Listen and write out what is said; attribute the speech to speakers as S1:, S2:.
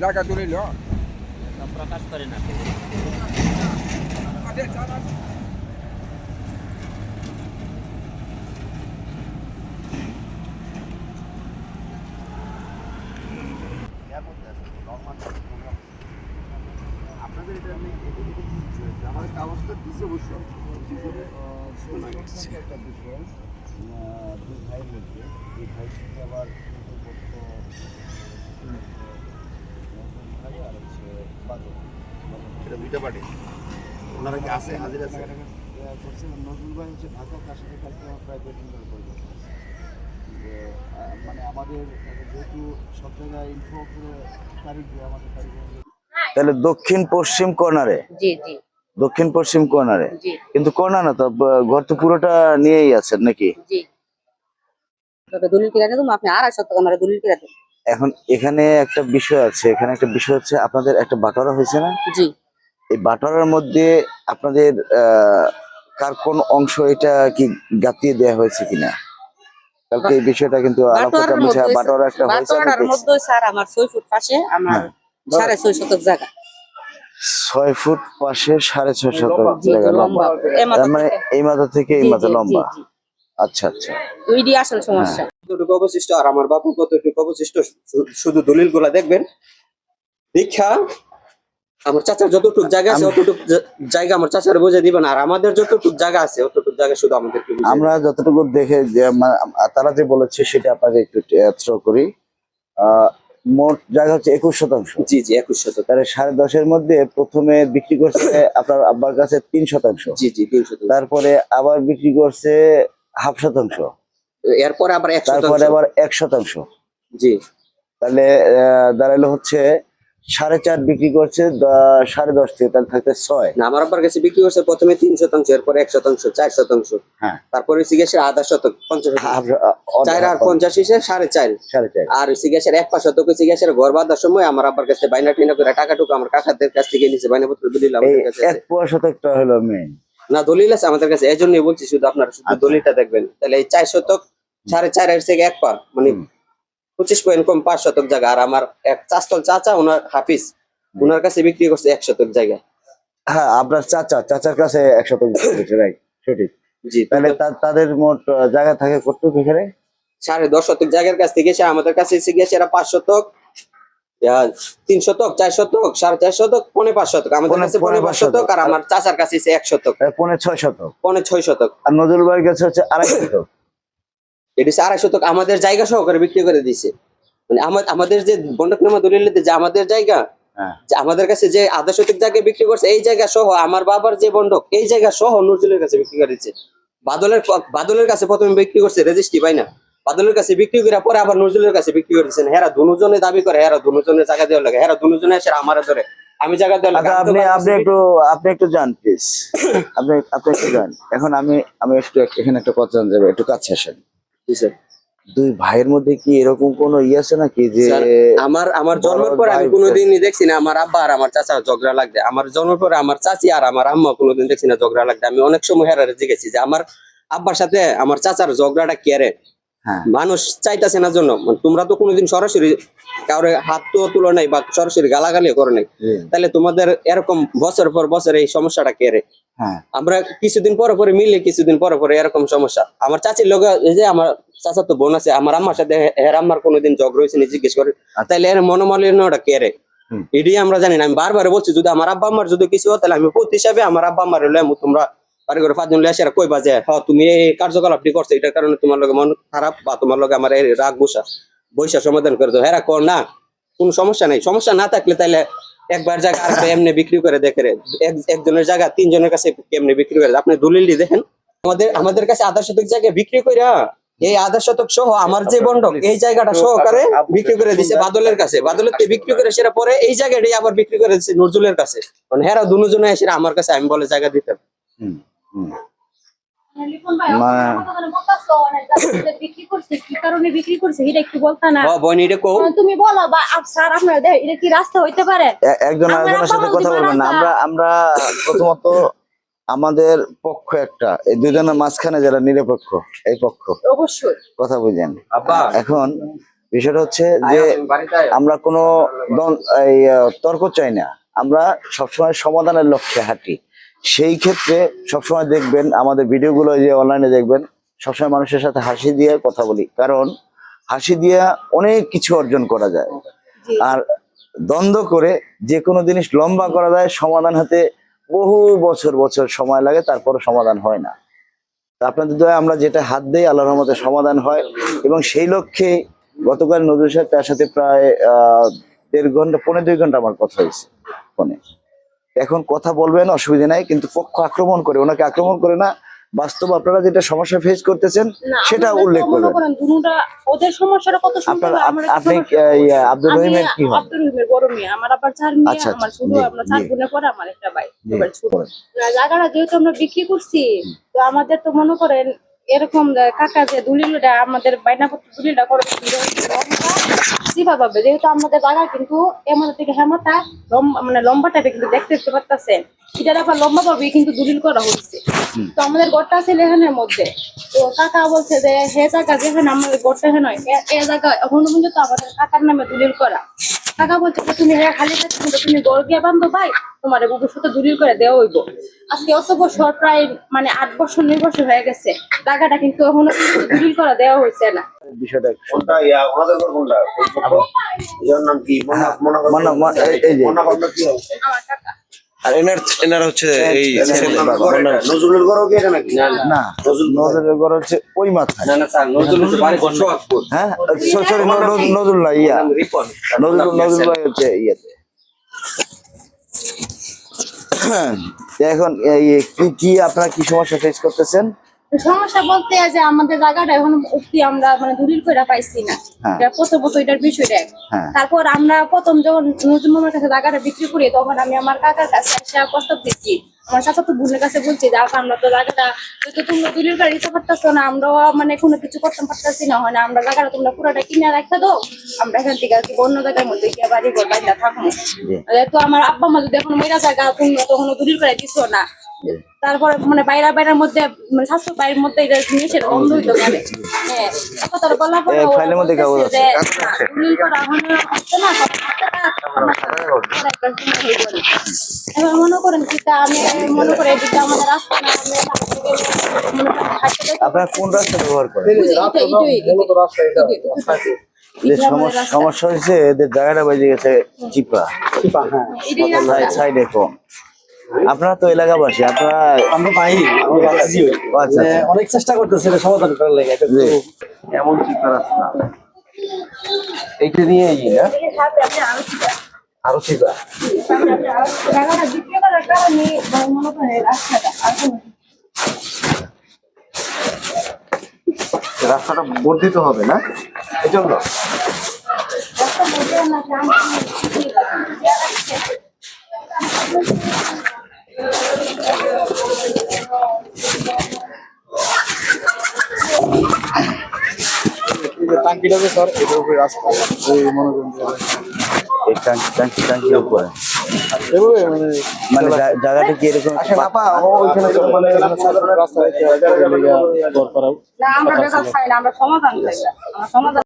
S1: জায়গা দূরে লো
S2: প্রকাশ করে না
S3: আপনাদের এটা নেই আমাদের কাগজটা দিছে অবশ্য একটা বিষয় আহ, দুই ভাই রয়েছে দুই ভাই থেকে আবার ভাই আর হচ্ছে বাদল
S4: এটা দুইটা পার্টি। ওনারা কি আছে হাজির আছে?
S3: করছে নজরুল ভাই হচ্ছে ঢাকা তার সাথে কালকে আমার প্রাইভেট ইন্টার করবে যে মানে আমাদের যেহেতু সব জায়গায় ইনফো করে তারিখ দেয় আমাদের তারিখ
S5: তাহলে দক্ষিণ পশ্চিম কর্নারে
S6: জি জি।
S5: দক্ষিণ পশ্চিম কর্নারে। কিন্তু কর্নার না তো ঘর তো পুরোটা নিয়েই আছেন নাকি? এখন এখানে একটা বিষয় আছে এখানে একটা বিষয় হচ্ছে আপনাদের একটা বাটোয়ারা হয়েছে না?
S6: জি।
S5: এই বাটোয়ারার মধ্যে আপনাদের আহ, কার কোন অংশ এটা কি গাতিয়ে দেওয়া হয়েছে কিনা? কালকে এই বিষয়টা কিন্তু বাটোয়ারা একটা হয়েছে
S6: বাটোয়ারার মধ্যে স্যার আমার ছয় ফুট পাশে আমার
S5: হ্যাঁ।
S6: সাড়ে ছয় শতক জায়গা।
S5: ছয় ফুট পাশে সাড়ে ছয় শত জায়গা
S6: লম্বা।
S5: তার মানে এই মাথা থেকে এই মাথা লম্বা। আচ্ছা আচ্ছা।
S6: ওইডি আসল সমস্যা।
S7: কতটুকু অবশিষ্ট আর আমার বাবু কতটুকু অবশিষ্ট শুধু দলিলগুলা দেখবেন। দীক্ষা আমার চাচার যতটুকু জায়গা আছে অতটুকু জায়গা আমার চাচার বুঝে দিবেন আর আমাদের যতটুকু জায়গা আছে অতটুকু জায়গা শুধু আমাদের
S5: আমরা যতটুকু দেখে যে তারা যে বলেছে সেটা আপনাকে একটু থ্রো করি। আহ, মোট জায়গা হচ্ছে একুশ শতাংশ।
S7: জি জি একুশ শতাংশ।
S5: তাহলে সাড়ে দশের মধ্যে প্রথমে বিক্রি করছে আপনার আব্বার কাছে তিন শতাংশ।
S7: জি জি তিন শতক
S5: তারপরে আবার বিক্রি করছে হাফ শতাংশ।
S7: এরপরে আবার এক
S5: তারপরে
S7: শতাংশ
S5: আবার এক শতাংশ।
S7: জি।
S5: তাহলে আহ, দাঁড়াল হচ্ছে সাড়ে চার বিক্রি করছে সাড়ে দশ থেকে তাহলে থাকতে ছয়।
S7: না আমার আব্বার কাছে বিক্রি করছে প্রথমে তিন শতাংশ এরপরে এক শতাংশ চার শতাংশ।
S5: হ্যাঁ।
S7: তারপরে সিগেসের আধা শতক পঞ্চাশ চার আর পঞ্চাশ হিসে সাড়ে চার।
S5: সাড়ে চার।
S7: আর সিগেসের এক পাঁচ শতক সিগেসের ঘর বাঁধার সময় আমার আব্বার কাছে বাইনা টিনা করে টাকাটুকু আমার কাকাদের কাছ থেকে নিচে বাইনা পত্র
S5: এক পোয়া শতকটা হলো মেন
S7: না দলিল আছে আমাদের কাছে এই জন্যই বলছি শুধু আপনার শুধু
S5: আচ্ছা।
S7: দলিলটা দেখবেন। তাহলে এই চার শতক সাড়ে চার এর থেকে এক পা মানে। পঁচিশ পয়েন্ট কম পাঁচ শতক জায়গা। আর আমার এক চাস্তল চাচা ওনার হাফিজ ওনার কাছে বিক্রি করছে এক শতক জায়গা।
S5: হ্যাঁ আপনার চাচা চাচার কাছে এক শতক রাইট সঠিক।
S7: জি
S5: তাহলে তাদের মোট জায়গা থাকে কতটুকু এখানে?
S7: সাড়ে দশ শতক জায়গার কাছ থেকে এসে আমাদের কাছে এসে গিয়েছে এরা পাঁচ শতক তিন শতক চার শতক সাড়ে চার শতক পনে পাঁচ শতক আমাদের কাছে
S5: পৌনে
S7: পনে পাঁচ শতক। আর আমার চাচার কাছে এক শতক
S5: তাহলে ছয় শতক
S7: পনে ছয় শতক
S5: আর নজরুল ভাইয়ের কাছে হচ্ছে আড়াই শতক
S7: এটি হচ্ছে আড়াই শতক আমাদের জায়গা সহকারে বিক্রি করে দিছে মানে আমাদের যে বন্ডকনামা দলিলেতে যে আমাদের জায়গা
S5: হ্যাঁ।
S7: যে আমাদের কাছে যে আধা শতক জায়গা বিক্রি করছে এই জায়গা সহ আমার বাবার যে বন্ডক এই জায়গা সহ নজরুলের কাছে বিক্রি করে দিচ্ছে বাদলের বাদলের কাছে প্রথমে বিক্রি করছে রেজিস্ট্রি পাই না? বাদলের কাছে বিক্রি করে পরে আবার নজরুলের কাছে বিক্রি করেছেন হেরা দুজনে দাবি করে হেরা দুজনের জায়গা দেওয়া লাগে হেরা দুজনে এসে আমার ধরে। আমি জায়গা দেওয়া লাগে
S5: আচ্ছা
S7: তো
S5: আপনি আপনি একটু আপনি একটু যান প্লিজ আপনি আপনি একটু যান। এখন আমি আমি একটু এখানে একটা কথা জানতে একটু কাছে আসেন।
S7: স্যার।
S5: দুই ভাইয়ের মধ্যে কি এরকম কোন ইয়ে আছে নাকি যে
S7: আমার আমার জন্মের পরে আমি
S5: ভাই
S7: কোনোদিনই দেখছি না আমার আব্বা আর আমার চাচা ঝগড়া লাগবে আমার জন্মের পরে আমার চাচি আর আমার আম্মা কোনোদিন দেখছি না ঝগড়া লাগবে আমি অনেক সময় হেরারে জিগেছি যে আমার আব্বার সাথে আমার চাচার ঝগড়াটা কেরে
S5: হ্যাঁ।
S7: মানুষ চাইতেছে না জন্য। মানে তোমরা তো কোনোদিন সরাসরি কারোর হাত তো তুলো নাই বা সরাসরি গালাগালি করে নাই। তাহলে তোমাদের এরকম বছর পর বছর এই সমস্যাটা
S5: হ্যাঁ
S7: আমরা কিছুদিন পরে পরে মিলে কিছুদিন পরে পরে এরকম সমস্যা। আমার চাচির লোক এই যে আমার চাচা তো বোন আছে আমার আম্মার সাথে এর আম্মার কোনোদিন জগ রয়েছে নি জিজ্ঞেস করে। তাইলে এর মনোমালিন্যটা কেরে
S5: হুম।
S7: এটাই আমরা জানি না। আমি বারবার বলছি যদি আমার আব্বা আম্মার যদি কিছু হয় তাহলে আমি প্রতি হিসাবে আমার আব্বা আম্মার হলে তোমরা বাড়ি করে পাঁচজন লেসে কই বাজে হ্যাঁ তুমি এই কার্যকলাপটি করছ এটার কারণে তোমার লগে মন খারাপ বা তোমার লগে আমার রাগ বসা বৈশা সমাধান করে দাও। হেরা কর না কোনো সমস্যা নেই। সমস্যা না থাকলে তাহলে একবার জায়গা আর এমনি বিক্রি করে দেখে একজনের জায়গা, তিনজনের কাছে এমনি বিক্রি করে? আপনি দলিলটি দেখেন। আমাদের আমাদের কাছে আধা শতক জায়গায় বিক্রি করে এই আধা শতক সহ আমার যে বন্ডক এই জায়গাটা সহকারে বিক্রি করে দিছে বাদলের কাছে। বাদলের বিক্রি করে সেটা পরে এই জায়গাটাই আবার বিক্রি করে দিচ্ছে নজরুলের কাছে। মানে হেরা দুজনে এসে আমার কাছে আমি বলে জায়গা দিতে
S5: প্রথমত আমাদের পক্ষ একটা। এই দুজনের মাঝখানে যারা নিরপেক্ষ এই পক্ষ।
S6: অবশ্যই।
S5: কথা বুঝেন। এখন বিষয়টা হচ্ছে যে আমরা কোনো তর্ক চাই না। আমরা সবসময় সমাধানের লক্ষ্যে হাঁটি। সেই ক্ষেত্রে সবসময় দেখবেন আমাদের ভিডিওগুলো যে অনলাইনে দেখবেন সবসময় মানুষের সাথে হাসি দিয়ে কথা বলি। কারণ হাসি দিয়ে অনেক কিছু অর্জন করা যায়। আর দ্বন্দ্ব করে যে কোনো জিনিস লম্বা করা যায় সমাধান হতে বহু বছর বছর সময় লাগে তারপরে সমাধান হয় না। আপনাদের দয়া আমরা যেটা হাত দেই আল্লাহর রহমতে সমাধান হয় এবং সেই লক্ষ্যে গতকাল নজরুল সাহেব তার সাথে প্রায় আহ, দেড় ঘণ্টা পনেরো দুই ঘণ্টা আমার কথা হয়েছে ফোনে। এখন কথা বলবেন অসুবিধা নাই কিন্তু পক্ষ আক্রমণ করে ওনাকে আক্রমণ করে না। বাস্তব আপনারা যেটা সমস্যা ফেস করতেছেন সেটা উল্লেখ করবেন।
S6: ওদের সমস্যাটা কত সুন্দর
S5: আপনি আব্দুল রহিমের কি হয়?
S6: আব্দুল রহিমের বড় মেয়ে আমার আবার চার মেয়ে
S5: আচ্ছা, আচ্ছা,
S6: আমার ছোট আমরা চার
S5: জি।
S6: বোনের পরে আমার একটা ভাই
S5: জি,
S6: এবার ছোট। জায়গাটা যেহেতু আমরা বিক্রি করছি তো আমাদের তো মনে করেন এরকম কাকা যে দলিলটা আমাদের বাইনাপত্র দলিলটা করে সিফা পাবে। যেহেতু আমাদের জায়গা কিন্তু এমন থেকে হেমাতা লম্বা মানে লম্বা টাইপে কিন্তু দেখতে দেখতে পারতেছেন এটা আবার লম্বা পাবে কিন্তু দুলিল করা হচ্ছে। তো আমাদের গড়টা আছে লেহানের মধ্যে। তো কাকা বলছে যে হে জায়গা যেখানে আমাদের গড়টা হেন এ- এ জায়গা এখন পর্যন্ত আমাদের কাকার নামে দলিল করা। কাকা বলছে যে তুমি হ্যাঁ খালি তুমি গড় গিয়া বান্ধব ভাই তোমার ভবিষ্যতে দূরীর করে দেওয়া হইব। আজকে অত বছর প্রায় মানে আট বছর নয় বছর হয়ে গেছে। টাকাটা কিন্তু এখনও দূরীর করে দেওয়া হয়েছে না।
S5: বিষয়টা
S4: কোনটা? ইয়া ওনাদের কোনটা? ইয়ার নাম কি? মন্না মন্না
S5: মন্না- মন্না- এই- এই যে।
S4: মন্না কি
S6: আমার টাকা
S8: আর এনার এনারা হচ্ছে এই ছেলে।
S4: মন্নার ঘর এটা। নজরুলের ঘরও কি এটা নাকি?
S5: না নজরুলের ঘর। হচ্ছে ওই মাথায়।
S7: না না স্যার নজরুল হচ্ছে বাড়ি সোহাগপুর।
S5: হ্যাঁ সরি নজরুল না ইয়া। নজরুল নজরুল হচ্ছে ইয়েতে। এখন কি কি আপনারা কি সমস্যা ফেস করতেছেন?
S6: সমস্যা বলতে যে আমাদের জায়গাটা এখন অব্দি আমরা মানে দলিল করে পাইছি না। প্রথমত এটার বিষয়টা
S5: হ্যাঁ।
S6: তারপর আমরা প্রথম যখন নজরুল মামার কাছে জায়গাটা বিক্রি করি তখন আমি আমার কাকার কাছে প্রস্তাব দিচ্ছি। আমার চাচা তো বোনের কাছে বলছি যে আমরা তো জায়গাটা যেহেতু তোমরা দলিল করে পারতেছো না আমরাও মানে কোনো কিছু করতে পারতেছি না হয় না আমরা জায়গাটা তোমরা পুরোটা কিনে রাখতে দাও আমরা এখান থেকে আর কি অন্য জায়গার মধ্যে গিয়ে বাড়ি ঘর বাইরে থাকব। যেহেতু আমার আব্বা মা যদি এখন মেয়েরা জায়গা তোমরা তখন দলিল করে দিছো না। তারপরে মানে বাইরা বাইরের মধ্যে মানে স্বাস্থ্য বাইরের মধ্যে এটা জিনিসের বন্ধ হইতে পারে। হ্যাঁ কথা বলা পরে
S5: ফাইলের মধ্যে কাগজ
S6: বলতেছে দলিল করা এখনও হচ্ছে না তখন হাতে থাক, আমার সাথে পরে একটা সময় হইব না। এবার মনে করেন আমি মনে করি এদিকে আমাদের রাস্তা না আমি করেন হাঁটতে
S5: আপনারা কোন রাস্তা ব্যবহার করেন? সমস্যা হয়েছে এদের জায়গাটা বেজে গেছে চিপা।
S3: হ্যাঁ।
S5: সাইডে কম। আপনারা তো এলাকাবাসী আপনারা
S3: আমরা পাই আমরা
S5: আচ্ছা আচ্ছা।
S3: অনেক চেষ্টা করতেছে এটা সমাধান করার লাগে
S1: এমন চিন্তা রাস্তা। এইটা নিয়ে এই না আরও চিন্তা।
S6: মানে মনে এই রাস্তাটা
S1: বর্ধিত হবে না? এই জন্য
S6: রাস্তা না
S3: টাঙ্কিটা যে স্যার এটার উপরে রাস্তা। এই মনোরঞ্জন
S5: এই টাঙ্কি টাঙ্কি টাঙ্কির উপরে।
S3: এভাবে মানে
S5: মানে জায়গাটা কি এরকম
S1: আসেন আপা ওইখানে চলো
S3: মানে রাস্তা দরকার
S6: না আমরা বেকার খাই না আমরা সমাধান চাই আমরা সমাধান